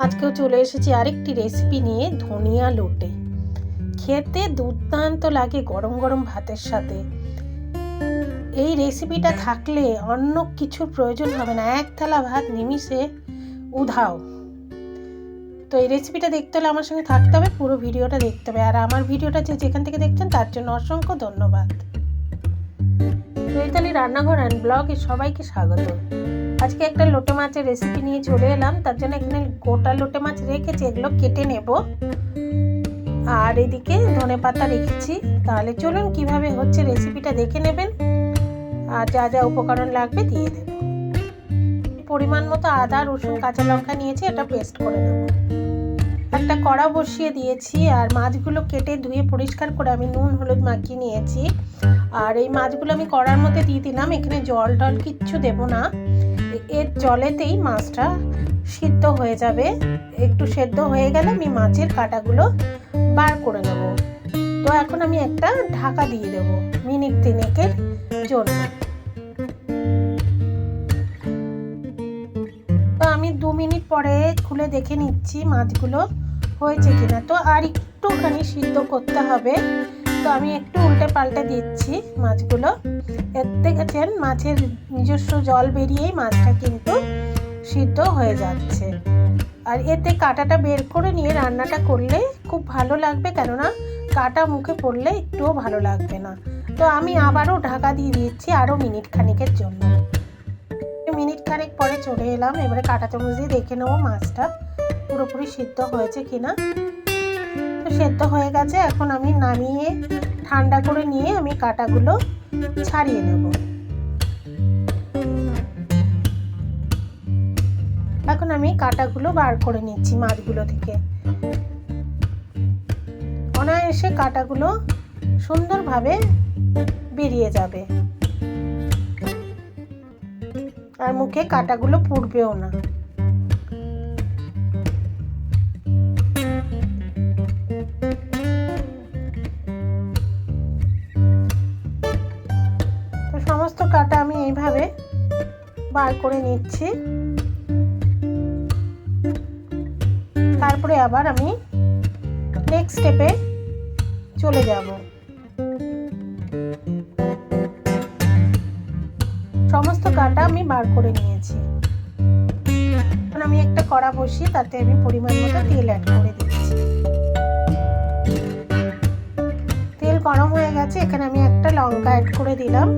আজকেও চলে এসেছি আরেকটি রেসিপি নিয়ে ধনিয়া লোটে। খেতে দুর্দান্ত লাগে গরম গরম ভাতের সাথে। এই রেসিপিটা থাকলে অন্য কিছুর প্রয়োজন হবে না। এক থালা ভাত নিমিষে উধাও। তো এই রেসিপিটা দেখতে হলে আমার সঙ্গে থাকতে হবে, পুরো ভিডিওটা দেখতে হবে। আর আমার ভিডিওটা যে যেখান থেকে দেখছেন, তার জন্য অসংখ্য ধন্যবাদ। রান্নাঘর অ্যান্ড ব্লগে সবাইকে স্বাগত। আজকে একটা লোটে মাছের রেসিপি নিয়ে চলে এলাম। তার জন্য এখানে গোটা লোটে মাছ রেখেছি, এগুলো কেটে নেব। আর এদিকে ধনে পাতা রেখেছি। তাহলে চলুন কীভাবে হচ্ছে রেসিপিটা দেখে নেবেন। আর যা যা উপকরণ লাগবে দিয়ে দেব। পরিমাণ মতো আদা, রসুন, কাঁচা লঙ্কা নিয়েছি, এটা পেস্ট করে নেব। একটা কড়া বসিয়ে দিয়েছি, আর মাছগুলো কেটে ধুয়ে পরিষ্কার করে আমি নুন, হলুদ মাখিয়ে নিয়েছি। আর এই মাছগুলো আমি কড়ার মধ্যে দিয়ে দিলাম, এখানে জল টল কিচ্ছু দেব না। এর জলেতেই মাছটা সিদ্ধ হয়ে যাবে। একটু সেদ্ধ হয়ে গেলে আমি মাছের কাটাগুলো বার করে নেব। তো এখন আমি একটা ঢাকা দিয়ে দেব মিনিট তিনেকের জন্য। তো আমি দু মিনিট পরে খুলে দেখে নিচ্ছি মাছগুলো হয়েছে কিনা। তো আর একটুখানি সিদ্ধ করতে হবে। তো আমি একটু উল্টে পাল্টে দিচ্ছি মাছগুলো। এর দেখেছেন মাছের নিজস্ব জল বেরিয়েই মাছটা কিন্তু সিদ্ধ হয়ে যাচ্ছে। আর এতে কাটাটা বের করে নিয়ে রান্নাটা করলে খুব ভালো লাগবে, কেননা কাটা মুখে পড়লে একটুও ভালো লাগবে না। তো আমি আবারও ঢাকা দিয়ে দিচ্ছি আরও মিনিট খানিকের জন্য। মিনিট খানিক পরে চলে এলাম, এবারে কাটা চামচ দিয়ে দেখে নেব মাছটা পুরোপুরি সিদ্ধ হয়েছে কিনা। সেদ্ধ হয়ে গেছে, এখন আমি নামিয়ে ঠান্ডা করে নিয়ে আমি কাটাগুলো ছাড়িয়ে নেব। এখন আমি কাটাগুলো বার করে নিচ্ছি মাছগুলো থেকে। অনায়াসে কাটাগুলো সুন্দরভাবে বেরিয়ে যাবে। আর মুখে কাটাগুলো পুড়বেও না। সমস্ত কাটা আমি এইভাবে বার করে নিচ্ছি। তারপরে আবার আমি নেক্সট স্টেপে চলে যাব। সমস্ত কাটা আমি বার করে নিয়েছি। এখন আমি একটা কড়া বসিয়ে তাতে আমি পরিমাণ মতো তেল অ্যাড করে দিচ্ছি। তেল গরম হয়ে গেছে, এখানে আমি একটা লঙ্কা অ্যাড করে দিলাম।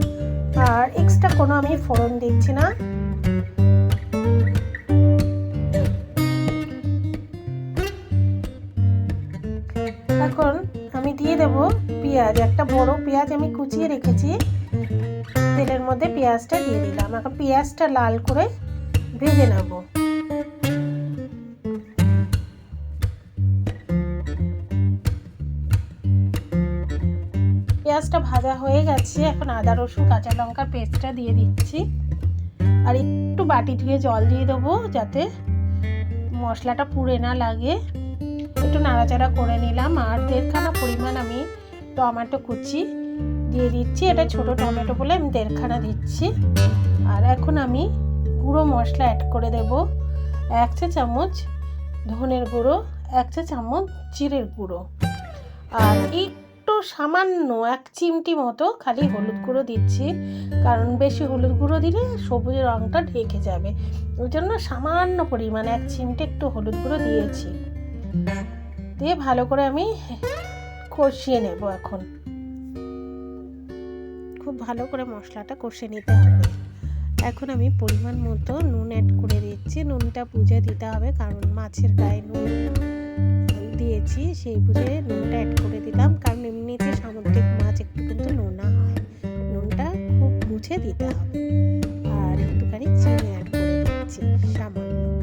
আর এক্সট্রা কোনো আমি ফোড়ন দিচ্ছি না। এখন আমি দিয়ে দেব পেঁয়াজ, একটা বড় পেঁয়াজ আমি কুচিয়ে রেখেছি। তেলের মধ্যে পেঁয়াজটা দিয়ে দিলাম। এখন পেঁয়াজটা লাল করে ভেজে নেব। পেঁয়াজটা ভাজা হয়ে গেছে, এখন আদা, রসুন, কাঁচা লঙ্কার পেস্টটা দিয়ে দিচ্ছি। আর একটু বাটি ধুয়ে জল দিয়ে দেবো যাতে মশলাটা পুড়ে না লাগে। একটু নাড়াচাড়া করে নিলাম। আর দেড়খানা পরিমাণ আমি টমেটো কুচি দিয়ে দিচ্ছি। এটা ছোট টমেটো বলে আমি দেড়খানা দিচ্ছি। আর এখন আমি গুঁড়ো মশলা অ্যাড করে দেব। এক চা চামচ ধনের গুঁড়ো, এক চা চামচ জিরের গুঁড়ো। আর একটু সামান্য এক চিমটি মতো খালি হলুদ গুঁড়ো দিচ্ছি। কারণ বেশি হলুদ গুঁড়ো দিলে সবুজ রঙটা ঢেকে যাবে। ওই জন্য সামান্য পরিমাণে এক চিমটি একটু হলুদ গুঁড়ো দিয়েছি। দিয়ে ভালো করে আমি কষিয়ে নেব এখন। খুব ভালো করে মশলাটা কষে নিতে হবে। এখন আমি পরিমাণ মতো নুন অ্যাড করে দিচ্ছি। নুনটা বুঝে দিতে হবে, কারণ মাছের গায়ে নুন দিয়েছি, সেই বুঝে নুনটা অ্যাড করে দিলাম। কারণ এমনিতে সামুদ্রিক মাছ একটু কিন্তু নোনা হয়। নুনটা খুব মুছে দিতে হবে। আর একটুখানি চিনি অ্যাড করে দিচ্ছি, সামান্য।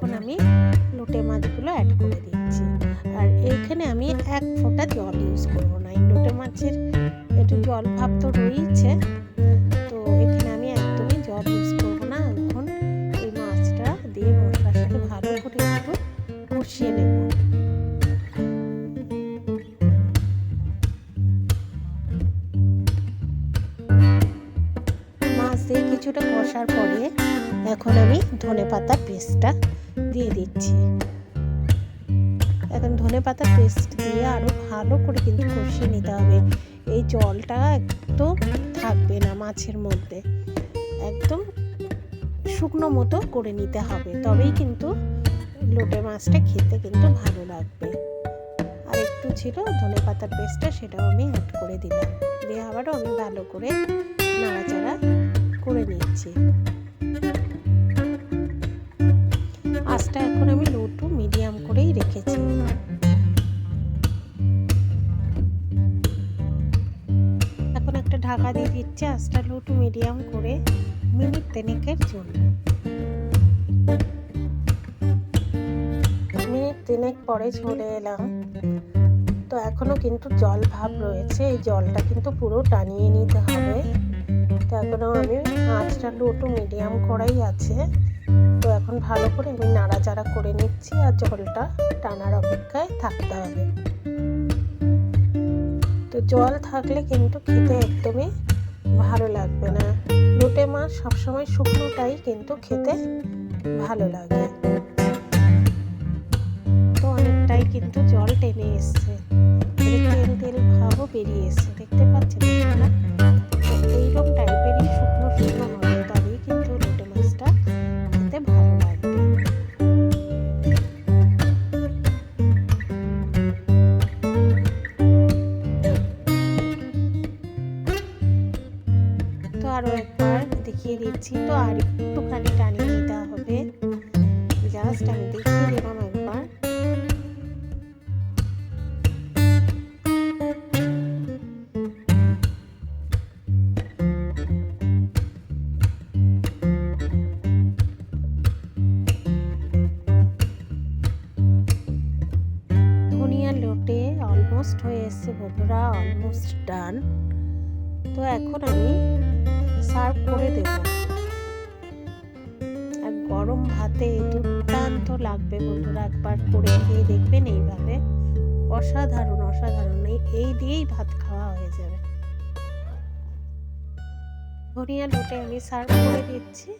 এখন আমি লোটে মাছগুলো অ্যাড করে দিচ্ছি। আর এইখানে আমি এক ফোঁটা জল ইউজ করব না। এই লোটে মাছের একটু জল ভাব তো রয়েছে। তো এখানে আমি একদমই জল ইউজ করব না। এখন এই মাছটা দিয়ে মশলার সাথে ভালো করে একটু কষিয়ে নেব। কিছুটা কষার পরে এখন আমি ধনে পাতার পেস্টটা দিয়ে দিচ্ছি। এখন ধনে পাতার পেস্ট দিয়ে আরও ভালো করে কিন্তু কষিয়ে নিতে হবে। এই জলটা একদম থাকবে না মাছের মধ্যে। একদম শুকনো মতো করে নিতে হবে। তবেই কিন্তু লোটে মাছটা খেতে কিন্তু ভালো লাগবে। আর একটু ছিল ধনে পাতার পেস্টটা সেটাও আমি অ্যাড করে দিলাম। দিয়ে আবারও আমি ভালো করে নাড়াচাড়া করে নিচ্ছি। আঁচটা এখন আমি লো টু মিডিয়াম করেই রেখেছি। এখন একটা ঢাকা দিয়ে দিচ্ছি আঁচটা লো টু মিডিয়াম করে মিনিট তিনেকের জন্য। মিনিট তিনেক পরে চলে এলাম। তো এখনও কিন্তু জল ভাব রয়েছে, এই জলটা কিন্তু পুরো টানিয়ে নিতে হবে। তো এখনও আমি আঁচটা লো টু মিডিয়াম করাই আছে। এখন ভালো করে আমি নাড়াচাড়া করে নিচ্ছি আর জলটা টানার অপেক্ষায় থাকতে হবে। তো জল থাকলে কিন্তু খেতে একদমই ভালো লাগবে না। লোটে মাছ সবসময় শুকনোটাই কিন্তু খেতে ভালো লাগে। তো অনেকটাই কিন্তু জল টেনে এসছে। তেল তেল ভাবও বেরিয়ে এসছে। দেখতে পাচ্ছেন? আরও একবার দেখিয়ে দিচ্ছি। তো আর একটুখানি টানিয়ে নিতে হবে। জাস্ট আমি দেখিয়ে দিলাম একবার। লোটে অলমোস্ট হয়ে এসছে বন্ধুরা অলমোস্ট ডান তো এখন আমি সার্ভ করে দেব। আর গরম ভাতে দুর্দান্ত লাগবে বন্ধুরা, একবার করে খেয়ে দেখবেন এইভাবে। অসাধারণ অসাধারণ। এই দিয়েই ভাত খাওয়া হয়ে যাবে। ধনিয়া লোটে আমি সার্ভ করে দিচ্ছি।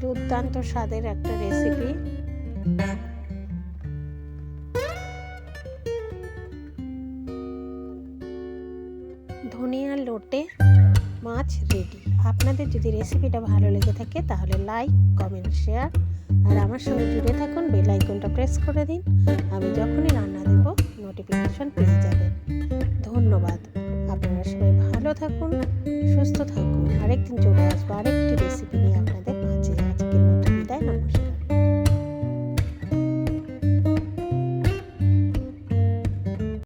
দুর্দান্ত স্বাদের একটা রেসিপি ধনিয়া, লোটে মাছ রেডি আপনাদের যদি রেসিপিটা ভালো লেগে থাকে, তাহলে লাইক কমেন্ট শেয়ার আর আমার সঙ্গে জুড়ে থাকুন। বেল আইকনটা প্রেস করে দিন। আমি যখনই রান্না দেব নোটিফিকেশন পেয়ে যাবেন। ধন্যবাদ। আপনারা সবাই ভালো থাকুন, সুস্থ থাকুন। আরেকদিন চলে আসব আরেকটি রেসিপি